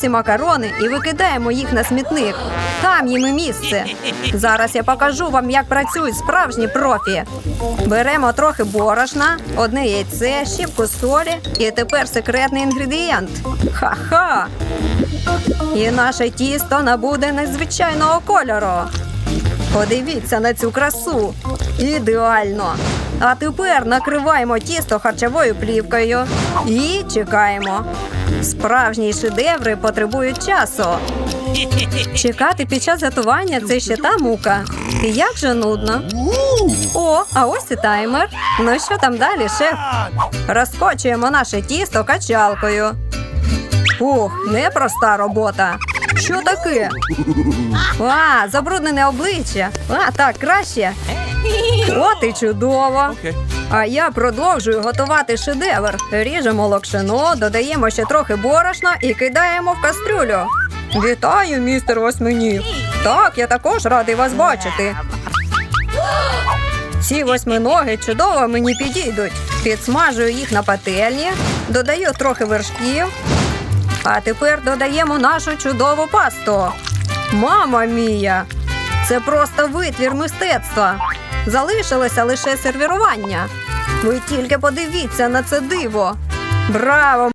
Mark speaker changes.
Speaker 1: ці макарони і викидаємо їх на смітник. Там їм і місце. Зараз я покажу вам, як працюють справжні профі. Беремо трохи борошна, одне яйце, щіпку солі і тепер секретний інгредієнт. Ха-ха! І наше тісто набуде незвичайного кольору. Подивіться на цю красу. Ідеально. А тепер накриваємо тісто харчовою плівкою і чекаємо. Справжні шедеври потребують часу. Чекати під час готування це ще та мука. І як же нудно. О, а ось і таймер. Ну що там далі, шеф? Розкочуємо наше тісто качалкою. Ух, непроста робота. Що таке? А, забруднене обличчя. А, так, краще. От і чудово. А я продовжую готувати шедевр. Ріжемо локшино, додаємо ще трохи борошна і кидаємо в кастрюлю. Вітаю, містер Восьминіг. Так, я також радий вас бачити. Ці восьминоги чудово мені підійдуть. Підсмажую їх на пательні, додаю трохи вершків. А тепер додаємо нашу чудову пасту. Мама мія! Це просто витвір мистецтва. Залишилося лише сервірування. Ви тільки подивіться на це диво. Браво!